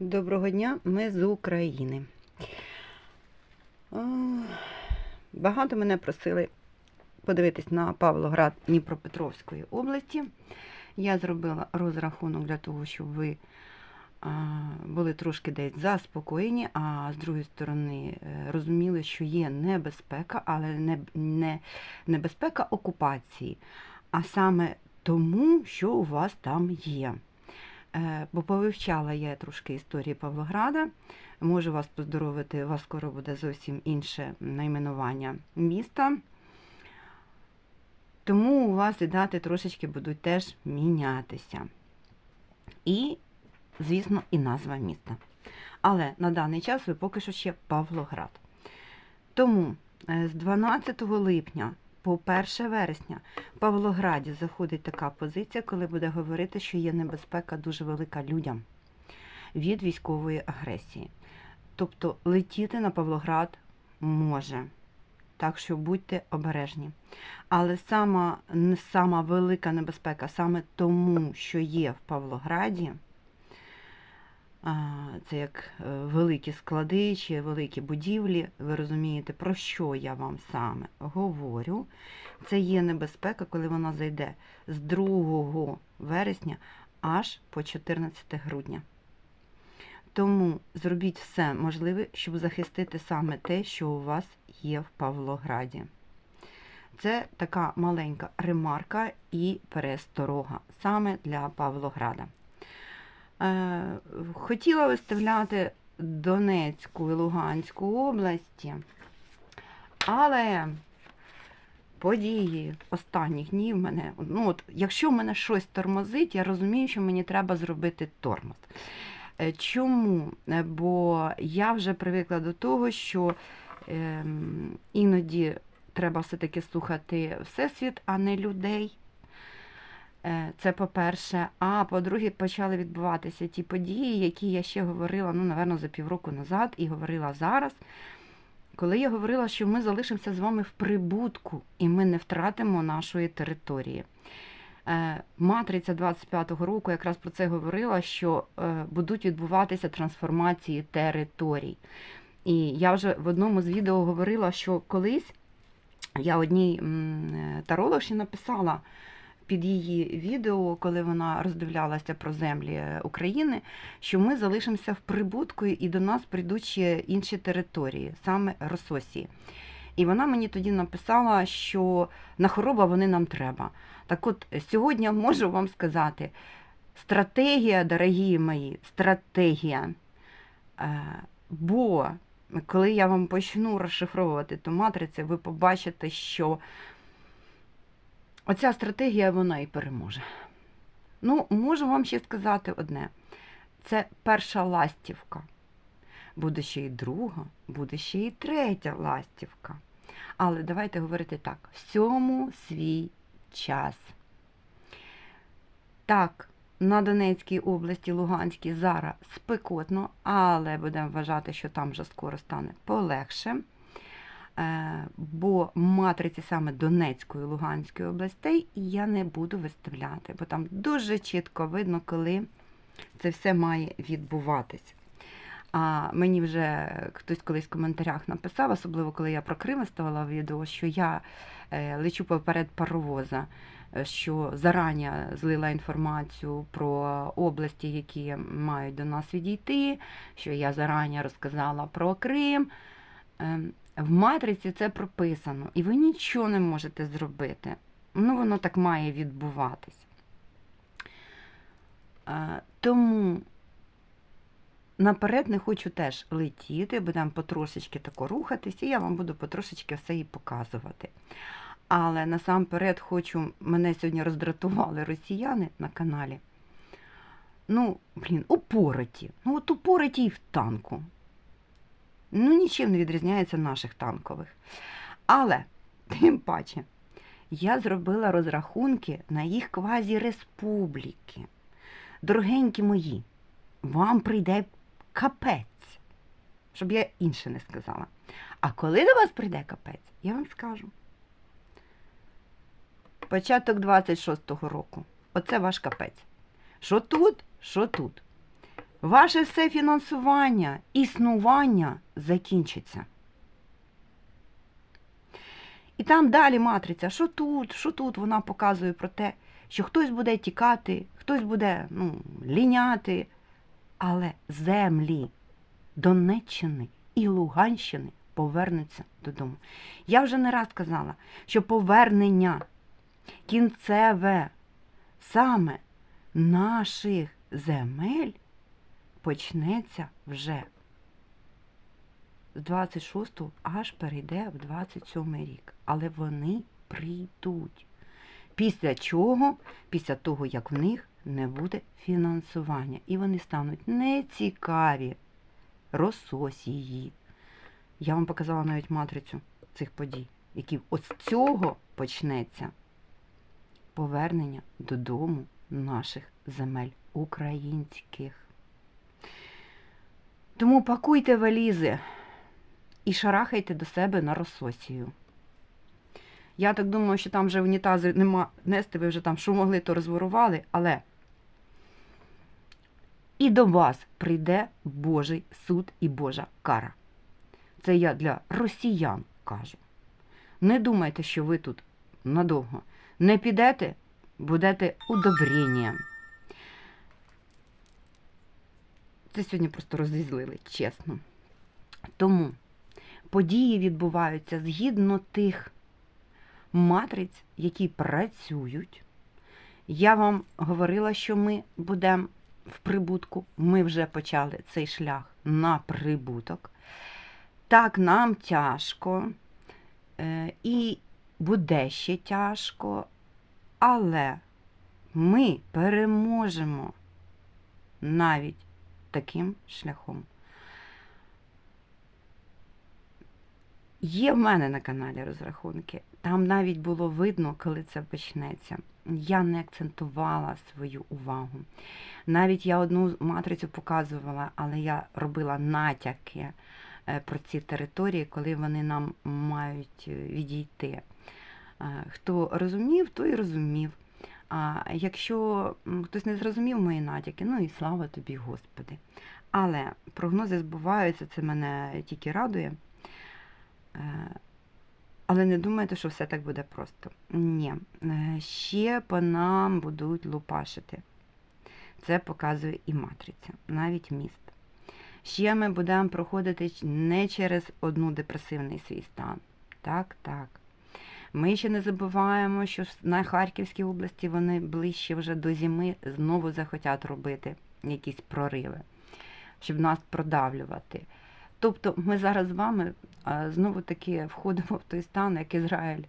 Доброго дня, ми з України. Багато мене просили подивитись на Павлоград Дніпропетровської області. Я зробила розрахунок для того, щоб ви були трошки десь заспокоєні, а з другої сторони е, розуміли, що є небезпека, але не, не небезпека окупації, а саме тому, що у вас там є. Е, Бо повивчала я трошки історії Павлограда. Можу вас поздоровити, у вас скоро буде зовсім інше найменування міста. Тому у вас і дати трошечки будуть теж мінятися. І, звісно, і назва міста. Але на даний час ви поки що ще Павлоград. Тому е, з 12 липня по 1 вересня в Павлограді заходить така позиція, коли буде говорити, що є небезпека дуже велика людям від військової агресії. Тобто летіти на Павлоград може. Так що будьте обережні. Але сама, сама велика небезпека саме тому, що є в Павлограді, це як е, великі склади чи великі будівлі, ви розумієте, про що я вам саме говорю. Це є небезпека, коли вона зайде з 2 вересня аж по 14 грудня. Тому зробіть все можливе, щоб захистити саме те, що у вас є в Павлограді. Це така маленька ремарка і пересторога саме для Павлограда. Е, Хотіла виставляти Донецьку і Луганську області, але події останніх днів мене, ну от, якщо в мене щось тормозить, я розумію, що мені треба зробити тормоз. Е, Чому? Е, Бо я вже привикла до того, що ем, іноді треба все-таки слухати Всесвіт, а не людей. Е, Це по-перше. А по-друге, почали відбуватися ті події, які я ще говорила, ну, напевно, за півроку назад і говорила зараз. Коли я говорила, що ми залишимося з вами в прибутку і ми не втратимо нашої території. Е, Матриця 25-го року якраз про це говорила, що е, будуть відбуватися трансформації територій. І я вже в одному з відео говорила, що колись я одній е, написала під її відео, коли вона роздивлялася про землі е, України, що ми залишимося в прибутку і до нас прийдуть ще інші території, саме Рососії. І вона мені тоді написала, що на хвороба вони нам треба. Так от сьогодні можу вам сказати: стратегія, дорогі мої, стратегія. Е, Бо коли я вам почну розшифровувати ту матрицю, ви побачите, що оця стратегія вона і переможе. Ну, можу вам ще сказати одне: це перша ластівка. Буде ще й друга, буде ще й третя ластівка. Але давайте говорити так: всьому свій час. Так, на Донецькій області, Луганській зараз спекотно, але будемо вважати, що там вже скоро стане полегше. Е, Бо матриці саме Донецької Луганської областей я не буду виставляти, бо там дуже чітко видно, коли це все має відбуватись. А мені вже хтось колись в коментарях написав, особливо коли я про Крим виставила відео, що я е, лечу поперед паровоза, е, що зарані злила інформацію про області, які мають до нас відійти, що я зарані розказала про Крим. В матриці це прописано, і ви нічого не можете зробити. Ну, воно так має відбуватись. Е, Тому наперед не хочу теж летіти, будемо потрошечки тако рухатись, і я вам буду потрошечки все і показувати. Але насамперед хочу, мене сьогодні роздратували росіяни на каналі. Ну, блін, упороті. Ну, от упороті і в танку. Ну, нічим не відрізняється наших танкових. Але, тим паче, я зробила розрахунки на їх квазі-республіки. Дорогенькі мої, вам прийде капець, щоб я інше не сказала. А коли до вас прийде капець, я вам скажу. Початок 26-го року. Оце ваш капець. Що тут, що тут. Ваше все фінансування, існування закінчиться. І там далі матриця, що тут, що тут, вона показує про те, що хтось буде тікати, хтось буде ну, ліняти, але землі Донеччини і Луганщини повернуться додому. Я вже не раз казала, що повернення кінцеве саме наших земель почнеться вже з 26 аж перейде в 27 рік. Але вони прийдуть. Після чого? Після того, як в них не буде фінансування. І вони стануть нецікаві Рососії. Я вам показала навіть матрицю цих подій, які ось з цього почнеться повернення додому наших земель українських. Тому пакуйте валізи і шарахайте до себе на Рососію. Я так думаю, що там вже унітази нема нести, ви вже там що могли, то розворували, але і до вас прийде Божий суд і Божа кара. Це я для росіян кажу. Не думайте, що ви тут надовго не підете, будете удобренням. Це сьогодні просто розізлили, чесно. Тому події відбуваються згідно тих матриць, які працюють. Я вам говорила, що ми будемо в прибутку. Ми вже почали цей шлях на прибуток. Так, нам тяжко е, і буде ще тяжко, але ми переможемо навіть таким шляхом. Є в мене на каналі розрахунки. Там навіть було видно, коли це почнеться. Я не акцентувала свою увагу. Навіть я одну матрицю показувала, але я робила натяки е, про ці території, коли вони нам мають е, відійти. Е, Хто розумів, той розумів. А якщо хтось не зрозумів мої натяки, ну і слава тобі, Господи. Але прогнози збуваються, це мене тільки радує. Е, Але не думайте, що все так буде просто. Ні. Е, Ще по нам будуть лупашити. Це показує і матриця, навіть міст. Ще ми будемо проходити не через одну депресивний свій стан. Так, так. Ми ще не забуваємо, що на Харківській області вони ближче вже до зими знову захотять робити якісь прориви, щоб нас продавлювати. Тобто ми зараз з вами знову таки входимо в той стан, як Ізраїль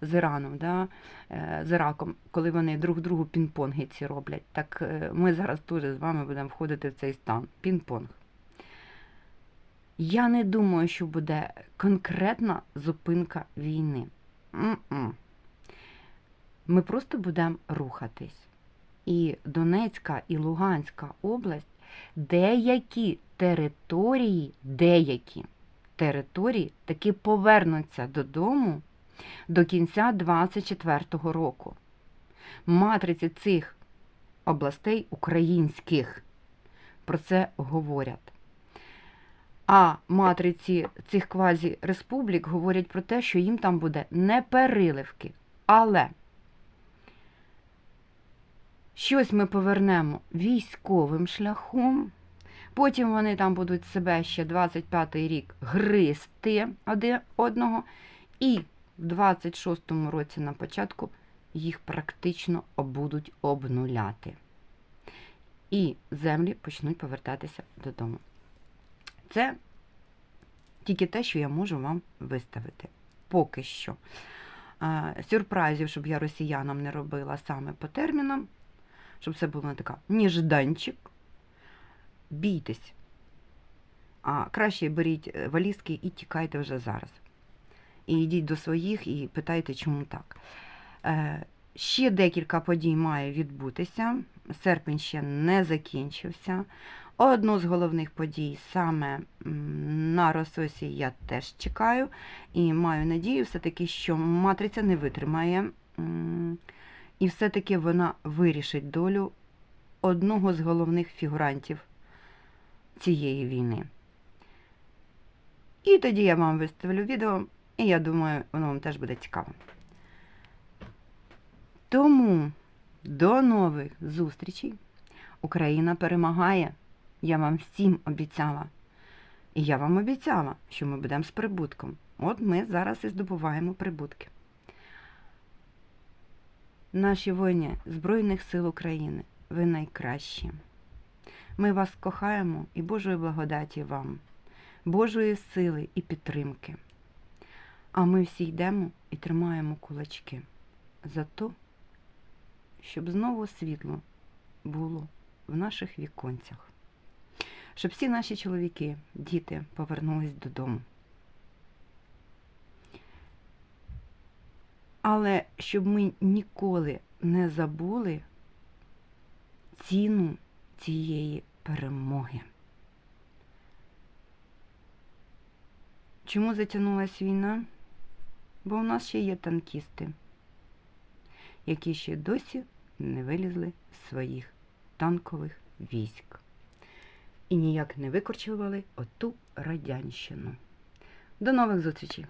з Іраном, да? е, з Іраком, коли вони друг другу пінг-понги ці роблять. Так е, ми зараз теж з вами будемо входити в цей стан. Пінг-понг. Я не думаю, що буде конкретна зупинка війни. М-м. Ми просто будемо рухатись. І Донецька і Луганська область деякі території, деякі території таки повернуться додому до кінця 24-го року. Матриці цих областей українських про це говорять. А матриці цих квазі-республік говорять про те, що їм там буде не переливки. Але щось ми повернемо військовим шляхом. Потім вони там будуть себе ще 25-й рік гризти один одного. І в 26-му році на початку їх практично будуть обнуляти. І землі почнуть повертатися додому. Це тільки те, що я можу вам виставити. Поки що. Сюрпризів, щоб я росіянам не робила саме по термінам, щоб це було не така ніжданчик. Бійтесь. А краще беріть е, валізки і тікайте вже зараз. І йдіть до своїх і питайте, чому так. Е, ще декілька подій має відбутися. Серпень ще не закінчився. Одну з головних подій саме на Рососі я теж чекаю і маю надію все-таки, що матриця не витримає. І все-таки вона вирішить долю одного з головних фігурантів цієї війни. І тоді я вам виставлю відео, і я думаю, воно вам теж буде цікаво. Тому до нових зустрічей. Україна перемагає. Я вам всім обіцяла. І я вам обіцяла, що ми будемо з прибутком. От ми зараз і здобуваємо прибутки. Наші воїни Збройних сил України, ви найкращі. Ми вас кохаємо і Божої благодаті вам, Божої сили і підтримки. А ми всі йдемо і тримаємо кулачки за то, щоб знову світло було в наших віконцях, щоб всі наші чоловіки, діти повернулись додому. Але щоб ми ніколи не забули ціну цієї перемоги. Чому затягнулася війна? Бо у нас ще є танкісти, які ще досі не вилізли з своїх танкових військ і ніяк не викорчували оту радянщину. До нових зустрічей!